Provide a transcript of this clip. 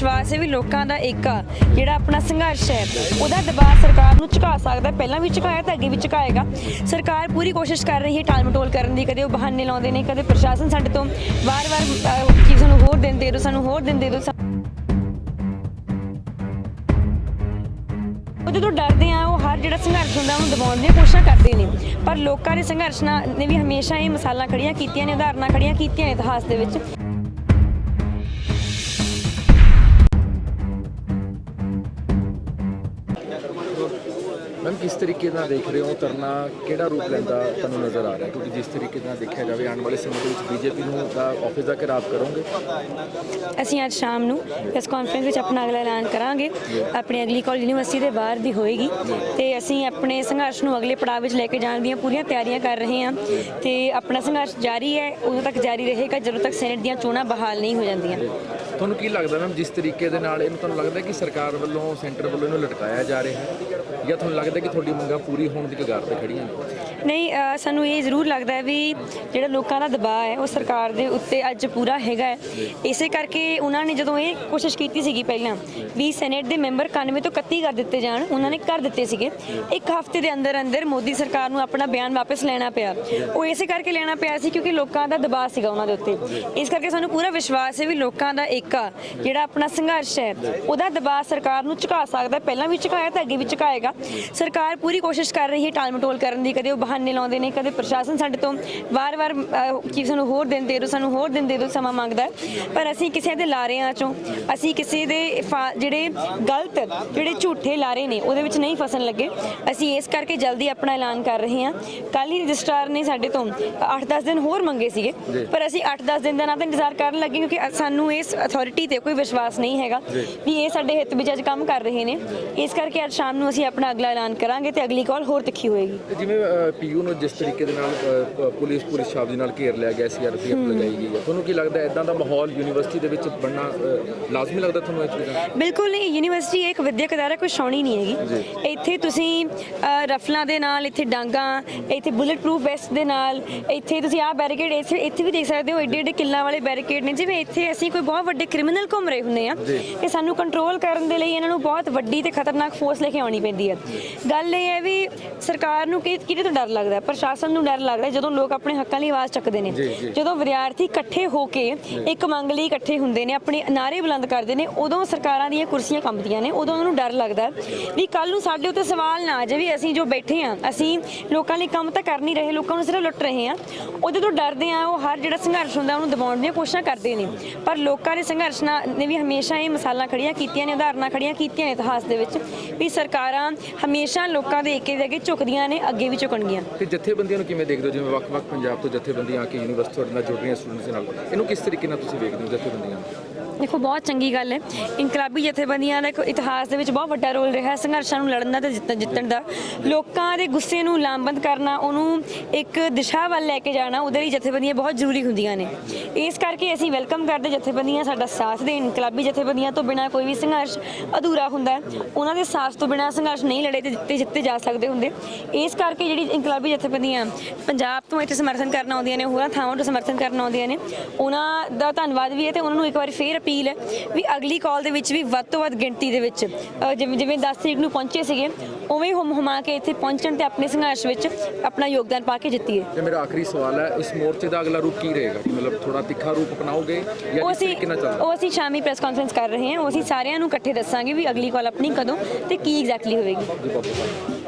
ਵਿਸ਼ਵਾਸ ਹੈ ਵੀ ਲੋਕਾਂ ਦਾ ਏਕਾ ਜਿਹੜਾ ਆਪਣਾ ਸੰਘਰਸ਼ ਹੈ, ਉਹਦਾ ਦਬਾਅ ਸਰਕਾਰ ਨੂੰ ਝੁਕਾ ਸਕਦਾ ਪਹਿਲਾਂ ਵੀ ਝੁਕਾਇਆ ਤਾਂ ਅੱਗੇ ਵੀ ਝੁਕਾਏਗਾ। ਸਰਕਾਰ ਪੂਰੀ ਕੋਸ਼ਿਸ਼ ਕਰ ਰਹੀ ਹੈ ਟਾਲ ਕਰਨ ਦੀ, ਕਦੇ ਉਹ ਬਹਾਨੇ ਲਾਉਂਦੇ ਨੇ, ਕਦੇ ਪ੍ਰਸ਼ਾਸਨ ਸਾਡੇ ਤੋਂ ਵਾਰ-ਵਾਰ ਕਿ ਸਾਨੂੰ ਹੋਰ ਦਿਨ ਦੇ ਦਿਓ, ਸਾਨੂੰ ਹੋਰ ਦਿਨ ਦੇ ਦਿਓ ਉਹ ਜਦੋਂ ਡਰਦੇ ਆ, ਉਹ ਹਰ ਜਿਹੜਾ ਸੰਘਰਸ਼ ਹੁੰਦਾ, ਉਹਨੂੰ ਦਬਾਉਣ ਦੀਆਂ ਕੋਸ਼ਿਸ਼ਾਂ ਕਰਦੇ ਨੇ। ਪਰ ਲੋਕਾਂ ਦੇ ਸੰਘਰਸ਼ ਨੇ ਵੀ ਹਮੇਸ਼ਾ ਇਹ ਮਿਸਾਲਾਂ ਖੜੀਆਂ ਕੀਤੀਆਂ ਨੇ, ਉਦਾਹਰਨਾਂ ਖੜੀਆਂ ਕੀਤੀਆਂ ਨੇ ਇਤਿਹਾਸ ਦੇ ਵਿੱਚ। ਮੈਮ ਕਿਸ ਤਰੀਕੇ ਨਾਲ ਦੇਖ ਰਹੇ ਹੋ ਤਰਨਾ ਕਿਹੜਾ ਰੂਪ ਲੈਂਦਾ ਤੁਹਾਨੂੰ ਨਜ਼ਰ ਆ ਰਿਹਾ? ਕਿਉਂਕਿ ਜਿਸ ਤਰੀਕੇ ਨਾਲ ਦੇਖਿਆ ਜਾਵੇ ਆਉਣ ਵਾਲੇ ਸਮੇਂ ਦੇ ਵਿੱਚ ਬੀਜੇਪੀ ਨੂੰ ਦਾ ਆਫਿਸ ਦਾ ਘਿਰਾਵ ਕਰੋਗੇ? ਅਸੀਂ ਅੱਜ ਸ਼ਾਮ ਨੂੰ ਇਸ ਕਾਨਫਰੰਸ ਵਿੱਚ ਆਪਣਾ ਅਗਲਾ ਐਲਾਨ ਕਰਾਂਗੇ। ਆਪਣੀ ਅਗਲੀ ਕਾਲ ਯੂਨੀਵਰਸਿਟੀ ਦੇ ਬਾਹਰ ਦੀ ਹੋਏਗੀ। ਤੇ ਅਸੀਂ ਆਪਣੇ ਸੰਘਰਸ਼ ਨੂੰ ਅਗਲੇ ਪੜਾਅ ਵਿੱਚ ਲੈ ਕੇ ਜਾਣ ਦੀਆਂ ਪੂਰੀਆਂ ਤਿਆਰੀਆਂ ਕਰ ਰਹੇ ਹਾਂ। ਤੇ ਆਪਣਾ ਸੰਘਰਸ਼ ਜਾਰੀ ਹੈ ਉਦੋਂ ਤੱਕ ਜਾਰੀ ਰਹੇਗਾ ਜਦੋਂ ਤੱਕ ਸੈਨੇਟ ਦੀਆਂ ਚੋਣਾਂ ਬਹਾਲ ਨਹੀਂ ਹੋ ਜਾਂਦੀਆਂ। ਤੁਹਾਨੂੰ ਕੀ ਲੱਗਦਾ ਮੈਮ ਜਿਸ ਤਰੀਕੇ ਦੇ ਨਾਲ ਇਹਨੂੰ ਤੁਹਾਨੂੰ ਲੱਗਦਾ ਕਿ ਸਰਕਾਰ ਵੱਲੋਂ ਸੈਂਟਰ ਵੱਲੋਂ ਇਹਨੂੰ ਲਟਕਾਇਆ ਜਾ ਰਿਹਾ ਹੈ? ਜਾਂ ਤੁਹਾਨੂੰ ਲੱਗਦਾ ਕਿ ਤੁਹਾਡੀ ਮੰਗਾਂ ਪੂਰੀ ਹੋਣ ਦੀ ਕਗਾਰ ਤੇ ਖੜੀਆਂ ਨੇ? ਨਹੀਂ ਸਾਨੂੰ ਇਹ ਜ਼ਰੂਰ ਲੱਗਦਾ ਹੈ ਵੀ ਜਿਹੜਾ ਲੋਕਾਂ ਦਾ ਦਬਾਅ ਹੈ ਉਹ ਸਰਕਾਰ ਦੇ ਉੱਤੇ ਅੱਜ ਪੂਰਾ ਹੈਗਾ ਹੈ। ਇਸੇ ਕਰਕੇ ਉਹਨਾਂ ਨੇ ਜਦੋਂ ਇਹ ਕੋਸ਼ਿਸ਼ ਕੀਤੀ ਸੀਗੀ ਪਹਿਲਾਂ ਵੀ ਸੈਨੇਟ ਦੇ ਮੈਂਬਰ 91 ਤੋਂ 31 ਕਰ ਦਿੱਤੇ ਜਾਣ ਉਹਨਾਂ ਨੇ ਕਰ ਦਿੱਤੇ ਸੀਗੇ। ਇੱਕ ਹਫ਼ਤੇ ਦੇ ਅੰਦਰ ਅੰਦਰ ਮੋਦੀ ਸਰਕਾਰ ਨੂੰ ਆਪਣਾ ਬਿਆਨ ਵਾਪਸ ਲੈਣਾ ਪਿਆ। ਉਹ ਇਸੇ ਕਰਕੇ ਲੈਣਾ ਪਿਆ ਸੀ ਕਿਉਂਕਿ ਲੋਕਾਂ ਦਾ ਦਬਾਅ ਸੀਗਾ ਉਹਨਾਂ ਦੇ ਉੱਤੇ। ਇਸ ਕਰਕੇ ਸਾਨੂੰ ਪੂਰਾ ਵਿਸ਼ਵਾਸ ਹੈ ਵੀ ਲੋਕਾਂ ਦਾ ਏਕਾ ਜਿਹੜਾ ਆਪਣਾ ਸੰਘਰਸ਼ ਹੈ ਉਹਦਾ ਦਬਾਅ ਸਰਕਾਰ ਨੂੰ ਝੁਕਾ ਸਕਦਾ। ਪਹਿਲਾਂ ਵੀ ਝੁਕਾਇਆ ਤਾਂ ਅੱਗੇ ਵੀ ਝੁਕਾਏਗਾ। ਸਰਕਾਰ ਪੂਰੀ ਕੋਸ਼ਿਸ਼ ਕਰ ਰਹੀ ਹੈ ਟਾਲ ਮਟੋਲ ਕਰਨ ਦੀ ਕਦੇ ਉਹ ਬਹਾਨੇ ਲਾਉਂਦੇ ਨੇ ਕਦੇ ਪ੍ਰਸ਼ਾਸਨ ਸਾਡੇ ਤੋਂ ਵਾਰ-ਵਾਰ ਕਿ ਸਾਨੂੰ ਹੋਰ ਦਿਨ ਦੇ ਦਿਓ ਸਾਨੂੰ ਹੋਰ ਦਿਨ ਦੇ ਦਿਓ ਸਮਾਂ ਮੰਗਦਾ ਪਰ ਅਸੀਂ ਕਿਸੇ ਦੇ ਲਾਰਿਆਂ ਚੋਂ ਅਸੀਂ ਕਿਸੇ ਦੇ ਜਿਹੜੇ ਗਲਤ ਜਿਹੜੇ ਝੂਠੇ ਲਾਰੇ ਨੇ ਉਹਦੇ ਵਿੱਚ ਨਹੀਂ ਫਸਣ ਲੱਗੇ। ਅਸੀਂ ਇਸ ਕਰਕੇ ਜਲਦੀ ਆਪਣਾ ਐਲਾਨ ਕਰ ਰਹੇ ਹਾਂ। ਕੱਲ ਹੀ ਰਜਿਸਟਰਾਰ ਨੇ ਸਾਡੇ ਤੋਂ 8-10 ਦਿਨ ਹੋਰ ਮੰਗੇ ਸੀਗੇ। ਪਰ ਅਸੀਂ 8-10 ਦਿਨ ਦਾ ਨਾ ਤਾਂ ਇੰਤਜ਼ਾਰ ਕਰਨ ਲੱਗੇ ਕਿਉਂਕਿ ਸਾਨੂੰ ਇਸ ਅਥਾਰਟੀ ਤੇ ਕੋਈ ਵਿਸ਼ਵਾਸ ਨਹੀਂ ਹੈਗਾ ਵੀ ਇਹ ਸਾਡੇ ਹਿੱਤ ਵਿੱਚ ਅੱਜ ਕੰਮ ਕਰ ਰਹੇ ਨੇ। ਇਸ ਕਰਕੇ ਅੱਜ ਸ਼ਾਮ ਨੂੰ ਅਸੀਂ ਆਪਣਾ ਅਗਲਾ ਐਲਾਨ ਕਰਾਂਗੇ ਤੇ ਅਗਲੀ ਕਾਲ ਹੋਰ ਤਿੱਖੀ ਹੋਏਗੀ। ਜਿਵੇਂ ਪੀਯੂ ਨੂੰ ਜਿਸ ਤਰੀਕੇ ਦੇ ਨਾਲ ਅ, ਪੁਲਿਸ ਪੁਲਿਸ ਸ਼ਬਦ ਨਾਲ ਘੇਰ ਲਿਆ ਗਿਆ ਸੀਆਰਪੀਐਫ ਲਗਾਈ ਗਈ ਹੈ। ਤੁਹਾਨੂੰ ਕੀ ਲੱਗਦਾ ਇਦਾਂ ਦਾ ਮਾਹੌਲ ਯੂਨੀਵਰਸਿਟੀ ਦੇ ਵਿੱਚ ਬਣਨਾ ਅ, ਲਾਜ਼ਮੀ ਲੱਗਦਾ ਤੁਹਾਨੂੰ ਇਹ ਚੀਜ਼ਾਂ ਬਿਲਕੁਲ ਨਹੀਂ ਯੂਨੀਵਰਸਿਟੀ ਇੱਕ ਵਿਦਿਅਕ ਅਦਾਰਾ ਕੋਈ ਸ਼ੌਣੀ ਨਹੀਂ ਹੈਗੀ। ਇੱਥੇ ਤੁਸੀਂ ਅ, ਰਫਲਾਂ ਦੇ ਨਾਲ ਇੱਥੇ ਡਾਂਗਾ ਇੱਥੇ ਬੁਲੇਟ ਪ੍ਰੂਫ ਵੈਸਟ ਦੇ ਨਾਲ ਇੱਥੇ ਤੁਸੀਂ ਆਹ ਬੈਰੀਕੇਡ ਇੱਥੇ ਇੱਥੇ ਵੀ ਦੇਖ ਸਕਦੇ ਹੋ ਏਡੇ ਏਡੇ ਕਿੱਲਾਂ ਵਾਲੇ ਬੈਰੀਕੇਡ ਨੇ। ਜਿਵੇਂ ਇੱਥੇ ਅਸੀਂ ਕੋਈ ਬਹੁਤ ਵੱਡੇ ਕ੍ਰਿਮੀਨਲ ਘੁੰਮ ਰਹੇ ਹੁੰਦੇ ਆ ਕਿ ਸਾਨੂੰ ਕੰਟਰੋਲ ਕਰਨ ਦੇ ਲਈ ਇਹਨਾਂ ਨੂੰ ਬਹੁਤ ਵੱਡੀ ਤੇ ਖਤਰਨਾਕ ਫੋਰਸ ਲੈ ਕੇ ਆਉਣੀ ਪੈਂਦੀ ਹੈ ਗੱਲ ਇਹ ਹੈ ਵੀ ਸਰਕਾਰ ਨੂੰ ਕਿ ਕਿਹਦੇ ਤੋਂ ਡਰ ਲੱਗਦਾ? ਪ੍ਰਸ਼ਾਸਨ ਨੂੰ ਡਰ ਲੱਗਦਾ ਜਦੋਂ ਲੋਕ ਆਪਣੇ ਹੱਕਾਂ ਲਈ ਆਵਾਜ਼ ਚੱਕਦੇ ਨੇ। ਜਦੋਂ ਵਿਦਿਆਰਥੀ ਇਕੱਠੇ ਹੋ ਕੇ ਇੱਕ ਮੰਗ ਲਈ ਇਕੱਠੇ ਹੁੰਦੇ ਨੇ ਆਪਣੇ ਨਾਰੇ ਬੁਲੰਦ ਕਰਦੇ ਨੇ ਉਦੋਂ ਸਰਕਾਰਾਂ ਦੀਆਂ ਕੁਰਸੀਆਂ ਕੰਬਦੀਆਂ ਨੇ ਉਦੋਂ ਉਹਨਾਂ ਨੂੰ ਡਰ ਲੱਗਦਾ ਵੀ ਕੱਲ ਨੂੰ ਸਾਡੇ ਉੱਤੇ ਸਵਾਲ ਨਾ ਆ ਜਾਵੇ ਵੀ ਅਸੀਂ ਜੋ ਬੈਠੇ ਆ ਅਸੀਂ ਲੋਕਾਂ ਲਈ ਕੰਮ ਤਾਂ ਕਰ ਨਹੀਂ ਰਹੇ ਲੋਕਾਂ ਨੂੰ ਸਿਰਫ ਲੁੱਟ ਰਹੇ ਆ ਉਹ ਜਦੋਂ ਡਰਦੇ ਆ ਉਹ ਹਰ ਜਿਹੜਾ ਸੰਘਰਸ਼ ਹੁੰਦਾ ਉਹਨੂੰ ਦਬਾਉਣ ਦੀਆਂ ਕੋਸ਼ਿਸ਼ਾਂ ਕਰਦੇ ਨੇ। ਪਰ ਲੋਕਾਂ ਦੇ ਸੰਘਰਸ਼ ਨੇ ਵੀ ਹਮੇਸ਼ਾ ਇਹ ਮਿਸਾਲਾਂ ਖੜੀਆਂ ਕੀਤੀਆਂ ਨੇ ਉਦਾਹਰਨਾਂ ਖੜੀਆਂ ਕੀਤੀਆਂ ਨੇ ਇਤਿਹਾਸ ਦੇ ਵਿੱਚ ਵੀ ਸਰਕਾਰਾਂ ਹਮੇਸ਼ਾ ਲੋਕਾਂ ਦੇ ਏਕੇ ਦੇ ਅੱਗੇ ਝੁਕਦੀਆਂ ਨੇ ਅੱਗੇ ਵੀ ਝੁਕਣਗੀਆਂ। ਤੇ ਜਥੇਬੰਦੀਆਂ ਨੂੰ ਕਿਵੇਂ ਦੇਖਦੇ ਹੋ? ਜਿਵੇਂ ਵੱਖ-ਵੱਖ ਪੰਜਾਬ ਤੋਂ ਜਥੇਬੰਦੀਆਂ ਆ ਕੇ ਯੂਨੀਵਰਸਿਟੀ ਤੁਹਾਡੇ ਨਾਲ ਜੁੜ ਰਹੀਆਂ ਸਟੂਡੈਂਟਸ ਦੇ ਨਾਲ ਇਹਨੂੰ ਕਿਸ ਤਰੀਕੇ ਨਾਲ ਤੁਸੀਂ ਵੇਖਦੇ ਹੋ ਜਥੇਬੰਦੀਆਂ ਨੂੰ? ਦੇਖੋ ਬਹੁਤ ਚੰਗੀ ਗੱਲ ਹੈ। ਇਨਕਲਾਬੀ ਜਥੇਬੰਦੀਆਂ ਦਾ ਇੱਕ ਇਤਿਹਾਸ ਦੇ ਵਿੱਚ ਬਹੁਤ ਵੱਡਾ ਰੋਲ ਰਿਹਾ ਹੈ ਸੰਘਰਸ਼ਾਂ ਨੂੰ ਲੜਨ ਦਾ ਤੇ ਜਿੱਤਣ ਜਿੱਤਣ ਦਾ। ਲੋਕਾਂ ਦੇ ਗੁੱਸੇ ਨੂੰ ਲਾਮਬੰਦ ਕਰਨਾ ਉਹਨੂੰ ਇੱਕ ਦਿਸ਼ਾ ਵੱਲ ਲੈ ਕੇ ਜਾਣਾ ਉਹਦੇ ਲਈ ਜਥੇਬੰਦੀਆਂ ਬਹੁਤ ਜ਼ਰੂਰੀ ਹੁੰਦੀਆਂ ਨੇ। ਇਸ ਕਰਕੇ ਅਸੀਂ ਵੈਲਕਮ ਕਰਦੇ ਜਥੇਬੰਦੀਆਂ ਸਾਡਾ ਸਾਥ ਦੇਣ ਇਨਕਲਾਬੀ ਜਥੇਬੰਦੀਆਂ ਤੋਂ ਬਿਨਾ ਕੋਈ ਵੀ ਸੰਘਰਸ਼ ਅਧੂਰਾ ਹੁੰਦਾ ਹੈ। ਉਹਨਾਂ ਦੇ ਸਾਥ ਤੋਂ ਬਿਨਾ ਸੰਘਰਸ਼ ਨਹੀਂ ਲੜੇ ਤੇ ਜਿੱਤੇ ਜਿੱਤੇ ਜਾ ਸਕਦੇ ਹੁੰਦੇ। ਇਸ ਕਰਕੇ ਜਿਹੜੀ ਇਨਕਲਾਬੀ ਜਥੇਬੰਦੀਆਂ ਪੰਜਾਬ ਤੋਂ ਇੱਥੇ ਸਮਰਥਨ ਕਰਨ ਆਉਂਦੀਆਂ ਨੇ ਹੋਰਾਂ ਥਾਵਾਂ ਤੋਂ ਸਮਰਥਨ ਕਰਨ ਆਉਂਦੀਆਂ ਨੇ ਉਹਨਾਂ ਦਾ ਧੰਨਵਾਦ ਵੀ ਹੈ ਤੇ ਉਹਨਾਂ ਨੂੰ ਇੱਕ ਵਾਰੀ ਫੇਰ ਅਪੀਲ ਹੈ ਵੀ ਅਗਲੀ ਕਾਲ ਦੇ ਵਿੱਚ ਵੀ ਵੱਧ ਤੋਂ ਵੱਧ ਗਿਣਤੀ ਦੇ ਵਿੱਚ ਜਿਵੇਂ ਜਿਵੇਂ 10 ਤਰੀਕ ਨੂੰ ਪਹੁੰਚੇ ਸੀਗੇ ਉਵੇਂ ਹੀ ਹੁਮ ਹੁਮਾ ਕੇ ਇੱਥੇ ਪਹੁੰਚਣ ਤੇ ਆਪਣੇ ਸੰਘਰਸ਼ ਵਿੱਚ ਆਪਣਾ ਯੋਗਦਾਨ ਪਾ ਕੇ ਜਿੱਤੀਏ। ਤੇ ਮੇਰਾ ਆਖਰੀ ਸਵਾਲ ਹੈ ਇਸ ਮੋਰਚੇ ਦਾ ਅਗਲਾ ਰੂਪ ਕੀ ਰਹੇਗਾ? ਮਤਲਬ ਥੋੜਾ ਤਿੱਖਾ ਰੂਪ ਅਪਣਾਓਗੇ ਜਾਂ ਕਿਸ ਤਰੀਕੇ ਨਾਲ ਉਹ ਅਸੀਂ ਸ਼ਾਮੀ ਪ੍ਰੈਸ ਕਾਨਫਰੰਸ ਕਰ ਰਹੇ ਹਾਂ, ਉਹ ਅਸੀਂ ਸਾਰਿਆਂ ਨੂੰ ਇਕੱਠੇ ਦੱਸਾਂਗੇ ਵੀ ਅਗਲੀ ਕਾਲ ਆਪਣੀ ਕਦੋਂ ਤੇ ਕੀ ਐਗਜ਼ੈਕਟਲੀ ਹੋਵੇਗੀ।